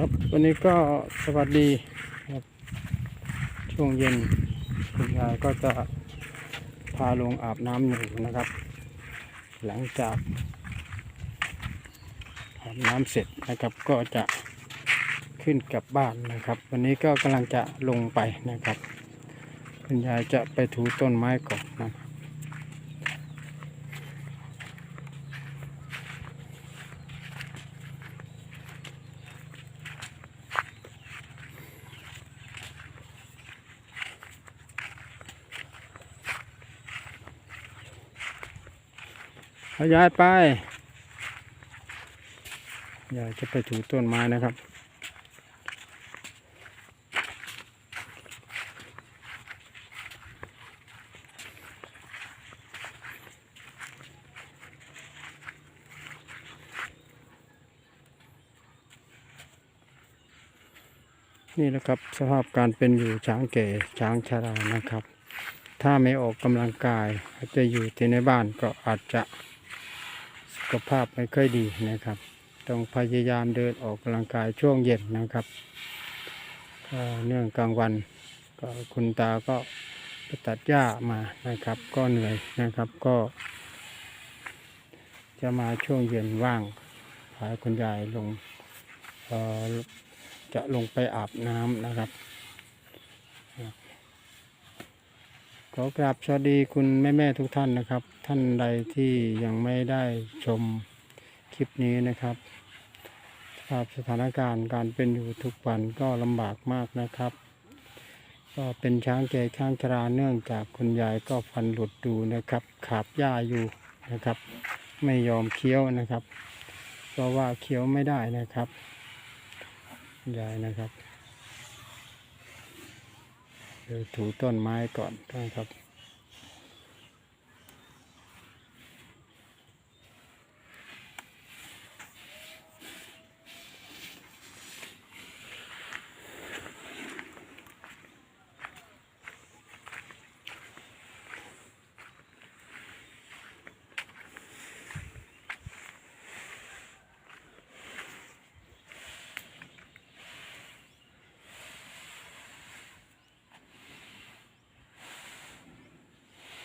ครับวันนี้ก็สวัสดีครับ ช่วงเย็นคุณยายก็จะพาลงอาบน้ำหนึ่งนะครับ หลังจากอาบน้ำเสร็จนะครับก็จะขึ้นกลับบ้านนะครับ วันนี้ก็กำลังจะลงไปนะครับ คุณยายจะไปถูต้นไม้ก่อนนะครับ ยายไป อยายจะไปถูต้นไม้นะครับ นี่แหละครับสภาพการเป็นอยู่ช้างแก่ช้างชรานะครับถ้าไม่ออกกำลังกายอาจจะอยู่ที่ในบ้านก็อาจจะ ขภาพไม่ค่อยดีนะครับ ต้องพยายามเดินออกกำลังกายช่วงเย็นนะครับเนื่องกลางวันก็คุณตาก็ไปตัดหญ้ามานะครับ ก็เหนื่อยนะครับก็ จะมาช่วงเย็นว่างพาคุณยายลงจะลงไปอาบน้ำนะครับ ขอกราบสวัสดีคุณแม่แม่ทุกท่านนะครับ ท่านใดที่ยังไม่ได้ชมคลิปนี้นะครับสภาพสถานการณ์การเป็นอยู่ทุกวันก็ลำบากมากนะครับ ก็เป็นช้างแก่ช้างชราเนื่องจากคุณยายก็ฟันหลุดดูนะครับ ขาบหญ้าอยู่นะครับ ไม่ยอมเคี้ยวนะครับ เพราะว่าเคี้ยวไม่ได้นะครับยายนะครับ ดี๋ยวถูต้นไม้ก่อนนะครับ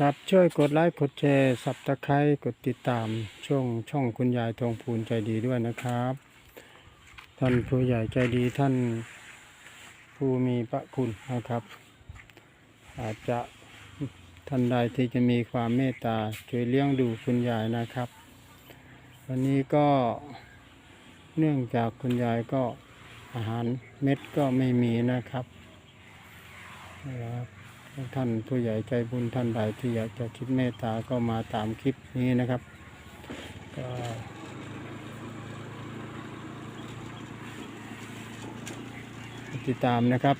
ครับช่วยกดไลค์กดแชร์สับตะไคร้กดติดตามช่องช่องคุณยายทองพูนใจดีด้วยนะครับ ท่านผู้ใหญ่ใจดีท่านผู้มีพระคุณนะครับ อาจจะท่านใดที่จะมีความเมตตาช่วยเลี้ยงดูคุณยายนะครับ วันนี้ก็เนื่องจากคุณยายก็อาหารเม็ดก็ไม่มีนะครับนะครับ ท่านผู้ใหญ่ใจบุญท่านใดที่อยากจะคิดเมตตาก็มาตามคลิปนี้นะครับก็ติดตามนะครับ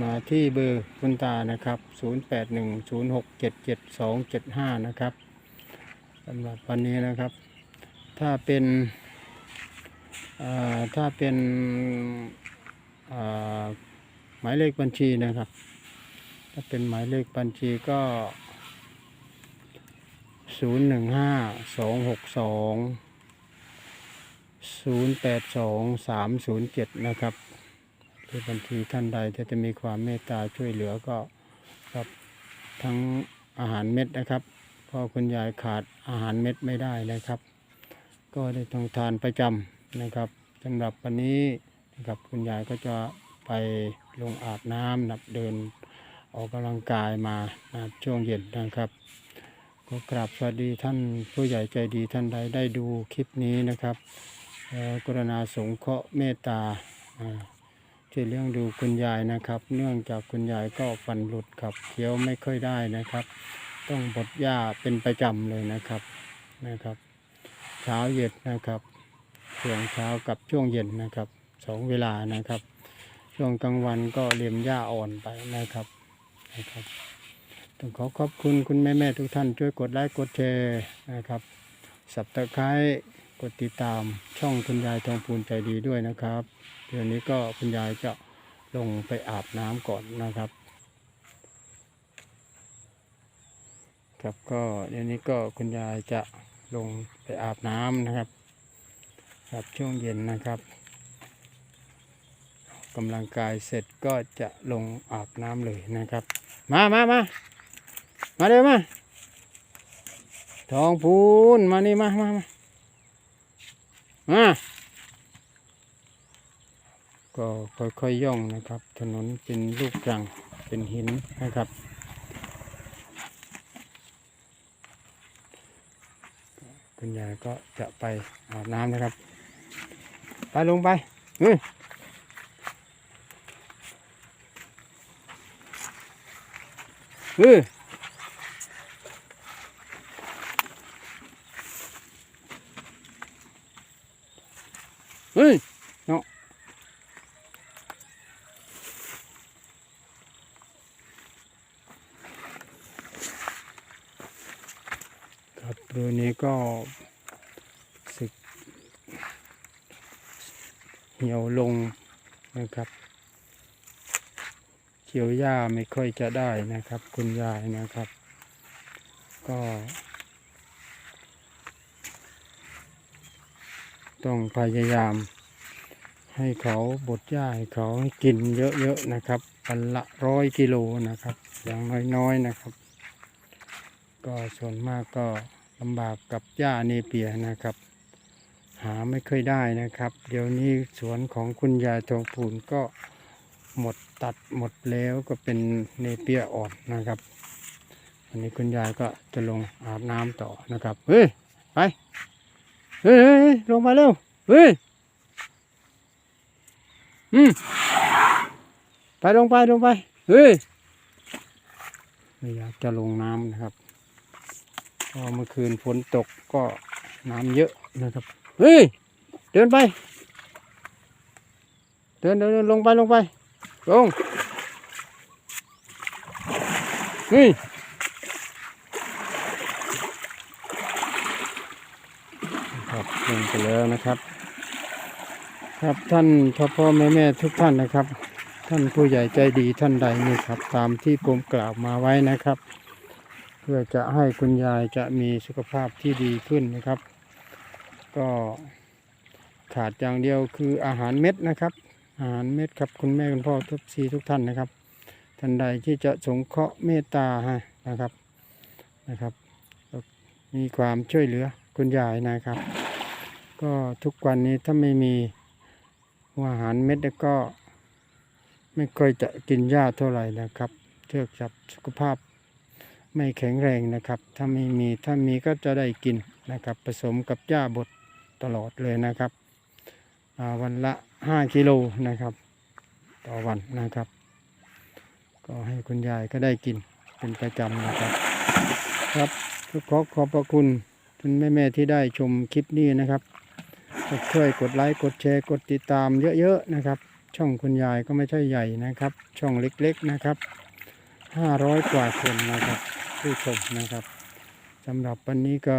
มาที่เบอร์คุณตานะครับ 0810677275 นะครับสำหรับวันนี้นะครับ ถ้าเป็นถ้าเป็น หมายเลขบัญชีนะครับ ถ้าเป็นหมายเลขบัญชีก็ 0 1 5 2 6 2 0 8 2 3 0 7 นะครับเลขบัญชีท่านใดที่จะมีความเมตตาช่วยเหลือก็ครับทั้งอาหารเม็ดนะครับเพราะคุณยายขาดอาหารเม็ดไม่ได้นะครับ ก็ได้ต้องทานประจำนะครับสำหรับวันนี้นะครับคุณยายก็จะ ไปลงอาบน้ำนับเดินออกกำลังกายมานะช่วงเย็นนะครับ ก็กราบสวัสดีท่านผู้ใหญ่ใจดีท่านใดได้ดูคลิปนี้นะครับกรณาสงเคราะห์เมตตาอ่าช่วยเลี้ยงดูคุณยายนะครับ เนื่องจากคุณยายก็ฟันหลุดครับเคี้ยวไม่ค่อยได้นะครับ ต้องบดหญ้าเป็นประจำเลยนะครับนะครับ เช้าเย็นนะครับช่วงเช้ากับช่วงเย็นนะครับสองเวลานะครับ ช่วงกลางวันก็เลียมหญ้าอ่อนไปนะครับนะครับ ต้องขอขอบคุณคุณแม่แม่ๆทุกท่านช่วยกดไลค์กดแชร์นะครับสับตะไคร้กดติดตามช่องคุณยายทองพูนใจดีด้วยนะครับเดี๋ยวนี้ก็คุณยายจะลงไปอาบน้ำก่อนนะครับ ครับก็เดี๋ยวนี้ก็คุณยายจะลงไปอาบน้ำนะครับครับช่วงเย็นนะครับ กำลังกายเสร็จก็จะลงอาบน้ำเลยนะครับ มามามามาเร็วมาทองพูนมานี่มามามามาก็ค่อยๆย่องนะครับ ถนนเป็นลูกรังเป็นหินนะครับคุณยายก็จะไปอาบน้ำนะครับ ไปลงไปเฮ้ย เฮ้ยเฮ้ยเนาะครับเรือนี้ก็สึกเหี่ยวลงนะครับ กี่ยวหญ้าไม่ค่อยจะได้นะครับ คุณยายนะครับ ก็ ต้องพยายาม ให้เขาบดหญ้าให้เขาให้กินเยอะๆนะครับวันละร้อยกิโลนะครับ อย่างน้อยๆนะครับ ก็ส่วนมากก็ลำบากกับหญ้าเนเปียนะครับ หาไม่ค่อยได้นะครับ เดี๋ยวนี้สวนของคุณยายทองพูนก็ หมดตัดหมดแล้วก็เป็นเนเปียอ่อนนะครับอันนี้คุณยายก็จะลงอาบน้ำต่อนะครับ เฮ้ยไปเฮ้ยเฮ้ยลงมาเร็วเฮ้ยอืมไปลงไปลงไปเฮ้ยไม่อยากจะลงน้ำนะครับพราะเมื่อคืนฝนตกก็น้ำเยอะนะครับเฮ้ยเดินไป เดินเดินเดินลงไปลงไป ลงเฮ้ยครับลงไปแล้วนะครับ ครับท่านพ่อพ่อแม่แม่ทุกท่านนะครับ ท่านผู้ใหญ่ใจดีท่านใดนี่ครับ ตามที่ผมกล่าวมาไว้นะครับ เพื่อจะให้คุณยายจะมีสุขภาพที่ดีขึ้นนะครับ ก็ขาดอย่างเดียวคืออาหารเม็ดนะครับ อาหารเม็ดครับคุณแม่คุณพ่อทุกซีทุกท่านนะครับ ท่านใดที่จะสงเคราะห์เมตตาฮะนะครับนะครับ มีความช่วยเหลือคุณยายนะครับ ก็ทุกวันนี้ถ้าไม่มีอาหารเม็ดก็ ไม่ค่อยจะกินหญ้าเท่าไหร่นะครับเทือกจากสุขภาพไม่แข็งแรงนะครับ ถ้าไม่มีถ้ามีก็จะได้กินนะครับ ผสมกับหญ้าบดตลอดเลยนะครับวันละ ห้ากิโลนะครับ ต่อวันนะครับ ก็ให้คุณยายก็ได้กินเป็นประจำนะครับ ครับก็ขอขอบพระคุณคุณแม่แม่ๆที่ได้ชมคลิปนี้นะครับช่วยกดไลค์กดแชร์กดติดตามเยอะๆนะครับ ช่องคุณยายก็ไม่ใช่ใหญ่นะครับ ช่องเล็กๆนะครับห้าร้อยกว่าคนนะครับผู้ชมนะครับสำหรับวันนี้ก็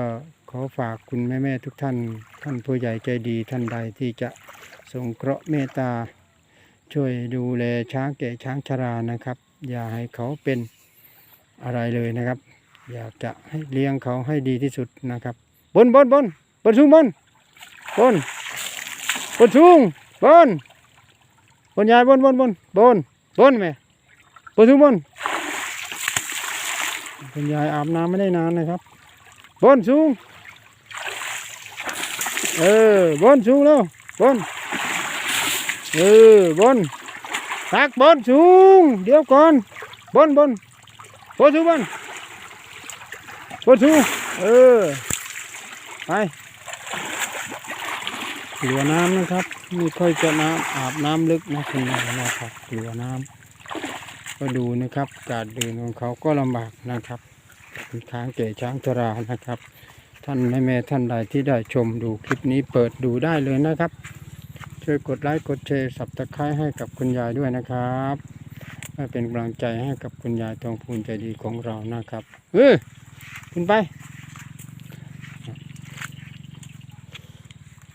ขอฝากคุณแม่ ๆ ทุกท่าน ท่านผู้ใหญ่ใจดีท่านใดที่จะ สงเคราะห์เมตตา ช่วยดูแลช้างแก่ช้างชรานะครับ อย่าให้เขาเป็นอะไรเลยนะครับ อยากจะให้เลี้ยงเขาให้ดีที่สุดนะครับ บนบนบนบนสูงบนบนบนสูงบนบนยายบนบนบนบนบนแม่บนสูงบนคุณยายอาบน้ำไม่ได้นานนะครับ บนสูง เออบนสูงแล้วบน เออบนตักบนสูง เดี๋ยวก่อน บนบนบนสูงบนกดสูเออ ไปเหลือน้ำนะครับไม่ค่อยจะน้ำอาบน้ำลึกนะคุณยายนะครับเหลือน้ำก็ดูนะครับการเดินของเขาก็ลำบากนะครับเป็นช้างเก๋ช้างชรานะครับ ท่านแม่แม่ท่านใดที่ได้ชมดูคลิปนี้เปิดดูได้เลยนะครับ ช่วยกดไลค์กดแชร์สับตะไคร้ให้กับคุณยายด้วยนะครับเพื่อเป็นกำลังใจให้กับคุณยายทองพูนใจดีของเรานะครับเออขึ้นไป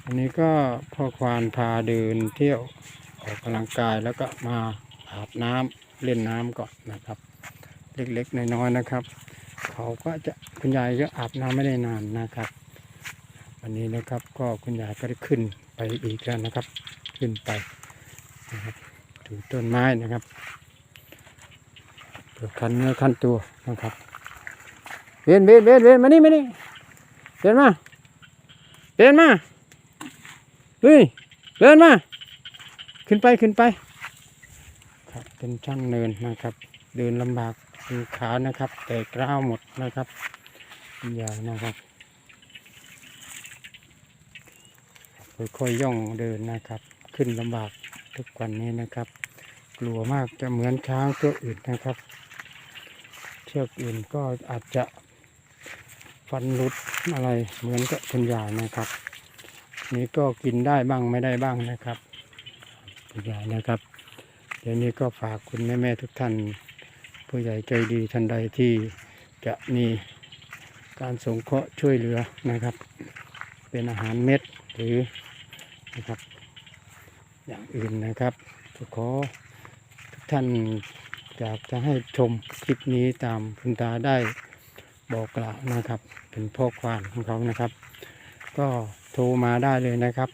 อันนี้ก็พ่อควานพาเดินเที่ยวออกกำลังกายแล้วก็มาอาบน้ำเล่นน้ำก่อนนะครับ เล็กๆน้อยๆนะครับ เขาก็จะคุณยายก็อาบน้ำไม่ได้นานนะครับ วันนี้นะครับก็คุณยายก็ได้ขึ้น อีกแล้วนะครับ ขึ้นไปนะครับถูต้นไม้นะครับคันเนื้อคันตัวนะครับเวียนเวียนเวียนเวียนมานี่มานี่เวียนมาเวียนมาเฮ้ยเวียนมา ขึ้นไปขึ้นไปครับเป็นช่างเนินนะครับ เดินลำบากขานะครับ แต่กล้าวหมดนะครับคุณยายนะครับ ค่อยๆย่องเดินนะครับ ขึ้นลำบากทุกวันนี้นะครับ กลัวมากจะเหมือนช้างตัวอื่นนะครับ เชือกอื่นก็อาจจะฟันหลุดอะไรเหมือนกับคุณยายนะครับ นี้ก็กินได้บ้างไม่ได้บ้างนะครับคุณยายนะครับ เดี๋ยวนี้ก็ฝากคุณแม่ๆทุกท่าน ผู้ใหญ่ใจดีท่านใดที่จะมีการสงเคราะห์ช่วยเหลือนะครับ เป็นอาหารเม็ดหรือ นะครับ อย่างอื่นนะครับขอทุกท่านอยากจะให้ชมคลิปนี้ตามคุณตาได้บอกกล่าวนะครับ เป็นพ่อควานของเขานะครับ ก็โทรมาได้เลยนะครับ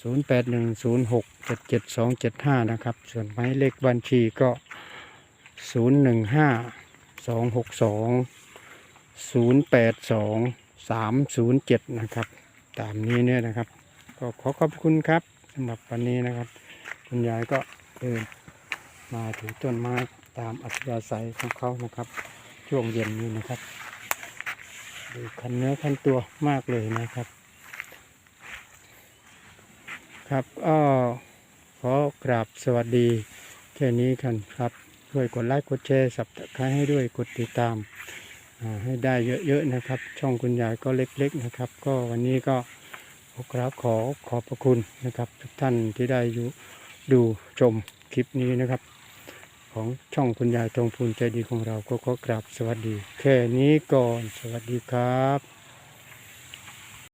0810677275 นะครับ ส่วนหมายเลขบัญชีก็ 015262082307 นะครับ ตามนี้เนี่ยนะครับ ก็ขอขอบคุณครับสำหรับวันนี้นะครับ คุณยายก็เดินมาถือต้นไม้ตามอัธยาศัยของเขานะครับ ช่วงเย็นนี้นะครับดูคันเนื้อคันตัวมากเลยนะครับ ครับก็ขอกราบสวัสดีแค่นี้กันครับช่วยกดไลค์กดแชร์สับตะไคร้ให้ด้วยกดติดตามให้ได้เยอะๆนะครับ ช่องคุณยายก็เล็กๆนะครับ ก็วันนี้ก็ ขอกราบขอขอบพระคุณนะครับ ทุกท่านที่ได้อยู่ดูชมคลิปนี้นะครับ ของช่องคุณยายตรงภูนใจดีของเราก็ขอกราบสวัสดี แค่นี้ก่อนสวัสดีครับ